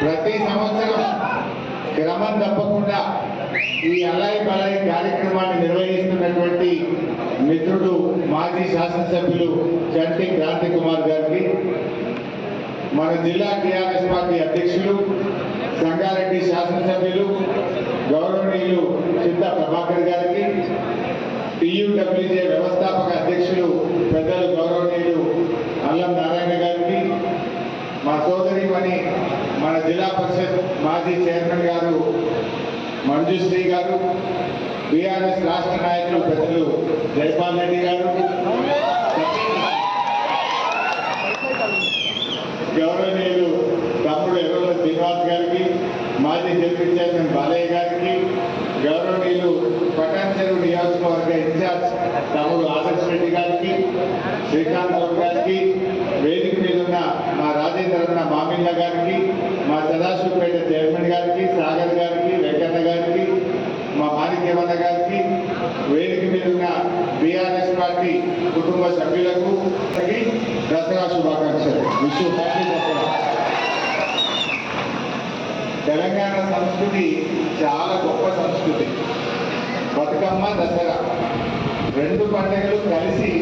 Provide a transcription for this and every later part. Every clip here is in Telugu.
ప్రతి సంవత్సరం క్రమం తప్పకుండా ఈ అల్లాయి పలాయి కార్యక్రమాన్ని నిర్వహిస్తున్నటువంటి మిత్రుడు మాజీ శాసనసభ్యులు చంటి క్రాంతి కుమార్ గారికి మన జిల్లా టీఆర్ఎస్ పార్టీ అధ్యక్షులు సంగారెడ్డి శాసనసభ్యులు గౌరవనీయులు చింత ప్రభాకర్ గారికి టియుడబ్ల్యూజే వ్యవస్థాపక అధ్యక్షులు పెద్దలు గౌరవనీయులు అల్లం నారాయణ గారికి మా సోదరిమణి మన జిల్లా పరిషత్ మాజీ చైర్మన్ గారు మంజుశ్రీ గారు బీఆర్ఎస్ రాష్ట్ర నాయకులు పెద్దలు జైపాల్ రెడ్డి గారు గౌరవనీయులు తమ్ముడు ఎర్రల శ్రీనివాస్ గారికి మాజీ డిప్యూటీ చైర్మన్ బాలయ్య గారికి గౌరవనీయులు పటాన్ చెరువు నియోజకవర్గ ఇన్ఛార్జ్ తమ్ముడు ఆదర్శ్ రెడ్డి గారికి శ్రీకాంత్ గారికి వేదిక మీద ఉన్న మా రాజేంద్ర అన్న మామిళ్ళ గారికి మా సదాశివపేట చైర్మన్ గారికి సాగర్ గారికి వెంకన్న గారికి మా మాణిక్యవన్న గారికి వేదిక మీదున్న బీఆర్ఎస్ పార్టీ కుటుంబ సభ్యులకు దసరా శుభాకాంక్షలు. విశ్వ హ్యాపీ దసరా. తెలంగాణ సంస్కృతి చాలా గొప్ప సంస్కృతి. బతుకమ్మ దసరా. రెండు పండుగలు కలిసి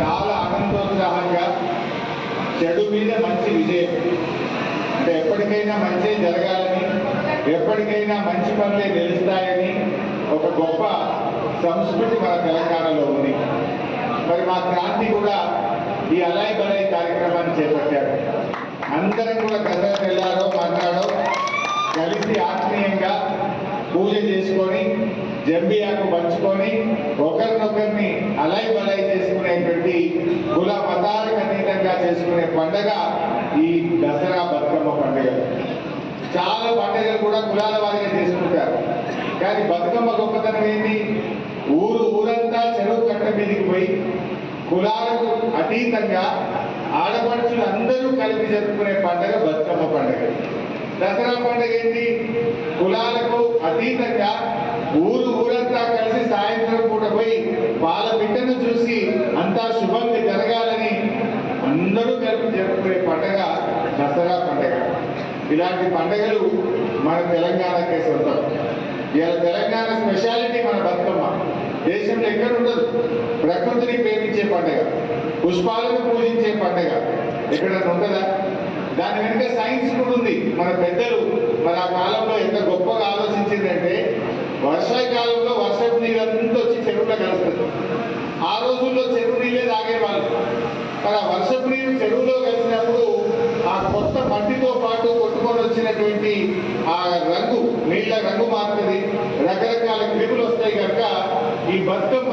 చాలా ఆనందోత్సాహంగా చెడు మీద మంచి విజయం. అంటే ఎప్పటికైనా మంచి జరగాలని ఎప్పటికైనా మంచి పనులే నిలుస్తాయని ఒక గొప్ప సంస్కృతి మన తెలంగాణలో ఉంది. మరి మా క్రాంతి కూడా ఈ అలాయ్ బలాయ్ కార్యక్రమాన్ని చేపట్టారు. అందరం కూడా గత వెళ్ళారో మన్నాడో కలిసి ఆత్మీయంగా పూజ చేసుకొని జంబియాకు పంచుకొని ఒకరినొకరిని అలై బలై చేసుకునేటువంటి కుల మతాలకు అతీతంగా చేసుకునే పండగ ఈ దసరా బతుకమ్మ పండుగ. చాలా పండుగలు కూడా కులాల వారిగా చేసుకుంటారు. కానీ బతుకమ్మ గొప్పతనం ఏంటి? ఊరు ఊరంతా చెరువు కట్ట మీదకి పోయి కులాలకు అతీతంగా ఆడపడుచులు అందరూ కలిపి జరుపుకునే పండుగ బతుకమ్మ పండుగ. దసరా పండుగ ఏంటి? కులాలకు అతీతంగా ఊరు ఊరంతా కలిసి సాయంత్రం పూట పోయి పాల బిడ్డను చూసి అంతా శుభం జరగాలని అందరూ కలిపి జరుపుకునే పండుగ దసరా పండుగ. ఇలాంటి పండుగలు మన తెలంగాణకే సొంతం. ఇలా తెలంగాణ స్పెషాలిటీ మన బతుకమ్మ. దేశంలో ఎక్కడ ఉండదు. ప్రకృతిని ప్రేమించే పండుగ. పుష్పాలను పూజించే పండుగ. ఎక్కడన్నా ఉంటుందా? దాని వెనుక సైన్స్ కూడా ఉంది. మన పెద్దలు మన ఆ కాలంలో ఎంత గొప్పగా ఆలోచించిందంటే వర్షాకాలంలో వర్షపు నీళ్ళంతా వచ్చి చెరువులో కలుస్తుంది. ఆ రోజుల్లో చెరువు నీళ్ళే తాగేవాళ్ళు. మరి ఆ వర్షపు నీరు చెరువులో కలిసినప్పుడు కొత్త మట్టితో పాటు కొట్టుకొని వచ్చినటువంటి ఆ రంగు నీళ్ళ రంగు మారుతుంది రకరకాల క్రిములు వస్తాయి కనుక ఈ బతుకమ్మ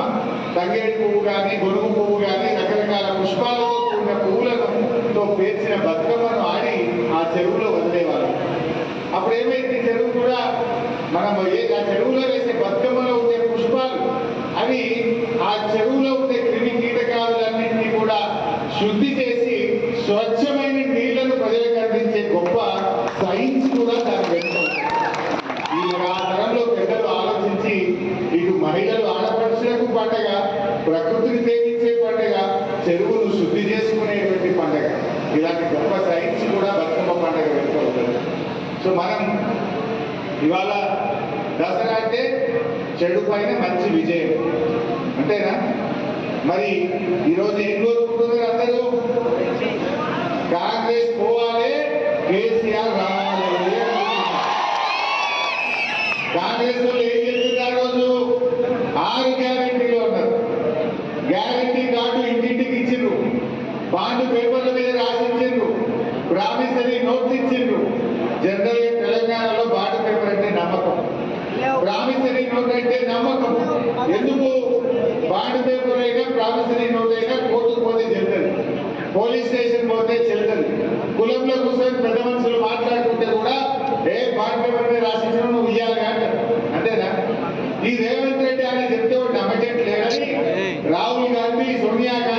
తంగేడు పువ్వు కానీ గొడుగు పువ్వు కానీ రకరకాల పుష్పాలతో ఉన్న పువ్వులతో పేర్చిన బతుకమ్మను ఆడి ఆ చెరువులో వదిలేవారు. అప్పుడు ఏమైంది? చెరువు కూడా మనం ఏ ఆ చెరువులో వేసే బతుకమ్మలో ఉండే పుష్పాలు అవి ఆ చెరువులో ఉండే క్రిమి కీటకాలన్నింటినీ కూడా శుద్ధి చేసి స్వచ్ఛమైన నీళ్ళను ప్రజలకు అందించే గొప్ప సైన్స్ కూడా దాని వెనుక ఉంది. ఈ ఆ తరంలో పెద్దలు ఆలోచించి ఇటు మహిళలు ఆడపడుచులకు పండగ ప్రకృతిని ప్రేమించే పండగ చెరువును శుద్ధి చేసుకునేటువంటి పండగ ఇలాంటి సైన్స్ కూడా బతుకమ్మ పండుగ వెనుక సో మనం ఇవాళ దసరా అంటే చెడు పైన మంచి విజయం. అంతేనా? మరి ఈరోజు ఏం కోరుకుంటున్నారు అందరూ? కాంగ్రెస్ పోవాలి కేసీఆర్ రావాలి. కాంగ్రెస్ జనరల్ తెలంగాణలో బాట పేపర్ అంటే నమ్మకం. ప్రామిసరీ నోట్ అంటే నమ్మకం. ఎందుకు బాండ్ పేపర్ అయినా ప్రామిసరీ నోట్ అయినా కోర్టుకు పోతే చెల్తుంది పోలీస్ స్టేషన్ పోతే చెల్తుంది కులంలో కూర్చొని పెద్ద మనుషులు మాట్లాడుకుంటే కూడా ఏ బాండ్ పేపర్ మీద రాసించిన నువ్వు ఇయ్యాలి అంటారు. అంతేనా? ఈ రేవంత్ రెడ్డి అని చెప్తే నమ్మకం లేదని రాహుల్ గాంధీ సోనియా గాంధీ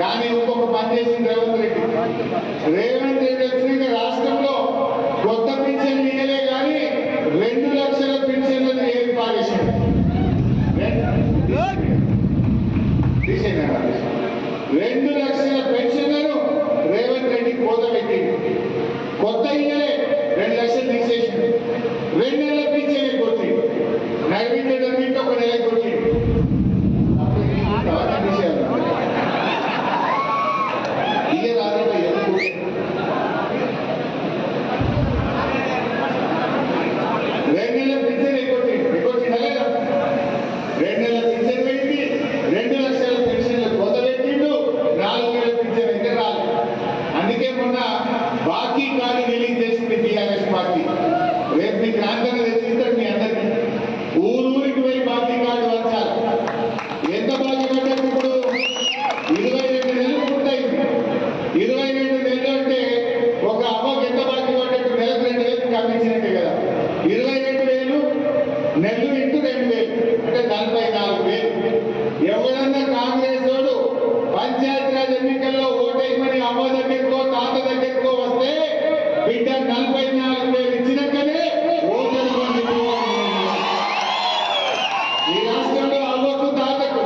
కానీ ఇంకొక పని చేసింది రేవంత్ రెడ్డి. రేవంత్ రెడ్డి వచ్చినాక రాష్ట్రంలో కొత్త పింఛన్ ఇయ్యలే కానీ రెండు లక్షల పింఛన్లను ఏది పారేసింది? రెండు లక్షల పెన్షన్లను రేవంత్ రెడ్డి కోత పెట్టి కొత్త ఇయ్యలే రెండు లక్షలు తీసేసింది. రెండు నెలల పింఛన్ కొట్టి నైవేద్యం ఒక నెల కొట్టి అప్పుడు ఈ తర్వాత తీసేయాలి. ఇదే రాదంటే ఎందుకు రెండు నెలల పింఛన్ ఎక్కొట్టి ఎక్కొట్టి లేదా రెండు నెలల పింఛన్ పెట్టి రెండు లక్షల పెన్షన్లు కొత్త పెట్టిండు నాలుగు వేల పింఛన్ అయితే రాలేదు అందుకే మొన్న బాకీ కార్డు రిలీజ్ చేసింది టీఆర్ఎస్ పార్టీ రేపు మీకు రాందరూ తెచ్చిస్తారు మీ అందరికీ ఊరు ఊరికి పోయి బాకీ కార్డు వచ్చారు ఎంత బాకీ పడ్డట్టు ఇప్పుడు ఇరవై రెండు నెలలు పూర్తయింది ఇరవై రెండు నెలలు అంటే ఒక అవ్వకి ఎంత బాకీ పడ్డట్టు నెలకు రెండు వేలు కమ్మించినట్టే కదా ఇరవై రెండు వేలు నెలలు ఇంటూ రెండు వేలు అంటే నలభై నాలుగు వేలు ఎవడన్నా కాంగ్రెస్ వాడు పంచాయతీరాజ్ ఎన్నికల్లో ఓటేయమని అమ్మ దగ్గరకో తాత దగ్గరకో వస్తే బిడ్డ నలభై నాలుగు వేలు ఇచ్చినాకనే ఓటేయమని ఈ రాష్ట్రంలో తాతకు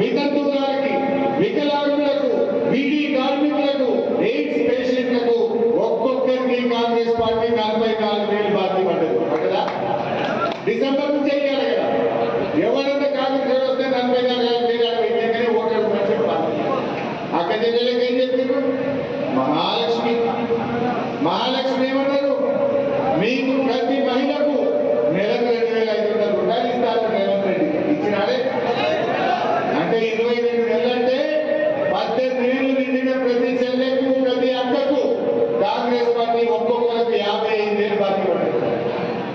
వితంతువులకి వికలాంగులకు బీడీ కార్మికులకు ఎయిడ్స్ పేషెంట్లకు ఒక్కొక్కరికి కాంగ్రెస్ పార్టీ నలభై నాలుగు వేలు బాకీ డిసెంబర్ నుంచి చేయాలి కదా ఎవరైనా కాంగ్రెస్ వస్తే నలభై నాలుగు వేలు ఆడ పెట్టాకనే ఓటర్ అని చెప్పాలి అక్క చెల్లెలకి ఏం చెప్పారు మహాలక్ష్మి. మహాలక్ష్మి ఏమన్నా మీకు ప్రతి మహిళకు నెలకు రెండు వేల ఐదు వందల రూపాయలు ఇస్తారు రేవంత్ రెడ్డి ఇచ్చినాడే అంటే ఇరవై రెండు నెలలు అంటే పద్దెనిమిది ఏళ్ళు నిండిన ప్రతి చెల్లెకు ప్రతి అక్కకు కాంగ్రెస్ పార్టీ ఒక్కొక్కరికి యాభై ఐదు వేలు బాకీ పడ్డది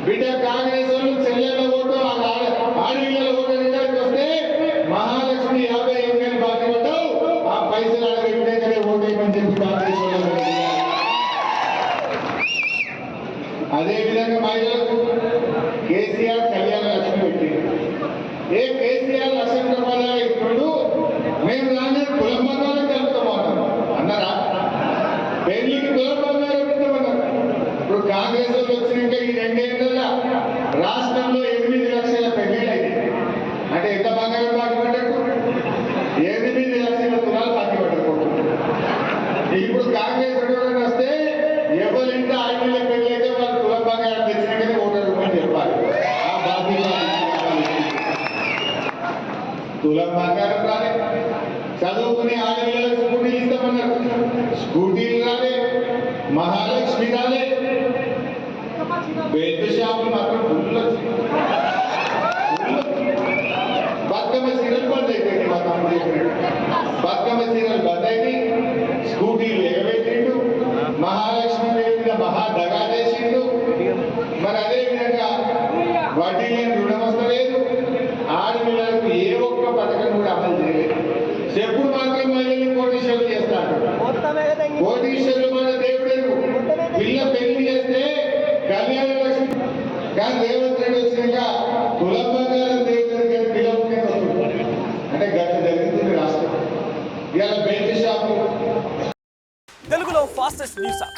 బిడ్డ కాంగ్రెస్ వాళ్ళు చెల్లెల ఓటు ఆ ఆడ- ఆడపిల్లల ఓటు అడగడానికి వస్తే మహాలక్ష్మి యాభై ఐదు వేలు బాకీ పడ్డావు ఆ పైసలు అడగట్లేకనే ఓటు వేయమని చెప్పి కాంగ్రెస్ వాళ్ళు అడిగారు. అదే విధంగా మహిళలకు కేసీఆర్ కళ్యాణ లక్ష్మి పెట్టింది ఏ కేసీఆర్ లక్షల రూపాయల ఇప్పుడు మేము రాగానే కులం బంగారం కలుపుతామన్నారు అన్నారా పెళ్ళికి కులం బంగారం పెట్టమన్నారు ఇప్పుడు కాంగ్రెస్ వాళ్ళు వచ్చినాక ఈ రెండేళ్ళ రాష్ట్రంలో ఎనిమిది లక్షల పెళ్ళిళ్ళు అయింది అంటే ఎంత బంగారం బాకీ పడ్డట్టు ఎనిమిది లక్షల తులాలు బాకీ పడ్డట్టు ఇప్పుడు కాంగ్రెస్ ఎవరైనా వస్తే ఎవరింట పెళ్ళి అయితే వాళ్ళు కులం బంగారం తెచ్చినాకనే ఓటర్ రూపాయలు చెప్పాలి ఆ బాధ్యత తులం బంగారం రాలే. చదువుకునే ఆడపిల్లలకు స్కూటీలు ఇస్తామన్నారు స్కూటీలు రాలే. మహాలక్ష్మి రాలే. బెల్ట్ షాపులు మాత్రం ఫుల్ బతుకమ్మ సీరియల్ బంద్ అయిపోయింది మా తమ్ముడు బతుకమ్మ సీరియల్ బంద్ అయింది స్కూటీలు ఎగబెట్టిండు మహాలక్ష్మి మీద మహా దగా చేసిండు మరి అదే విధంగా వడ్డీ లేని రుణం వస్తలేదు ఆడపిల్లలకు ఏ ఒక్క పథకం కూడా అమలు చేయలేదు. చెప్పుడు మాత్రం మహిళల్ని కోటీశ్వరులు చేస్తాడు కోటీశ్వరులు మన దేవుడు పిల్ల పెళ్ళి చేస్తే కళ్యాణ లక్ష్మి కానీ రేవంత్ రెడ్డి వచ్చినాక కులం బంగారం దేవుడు గారి పిల్ల వస్తుంది. అంటే గత జరుగుతుంది రాష్ట్రం. ఇలా బెల్ట్ షాపు. తెలుగులో ఫాస్టెస్ట్ న్యూస్ యాప్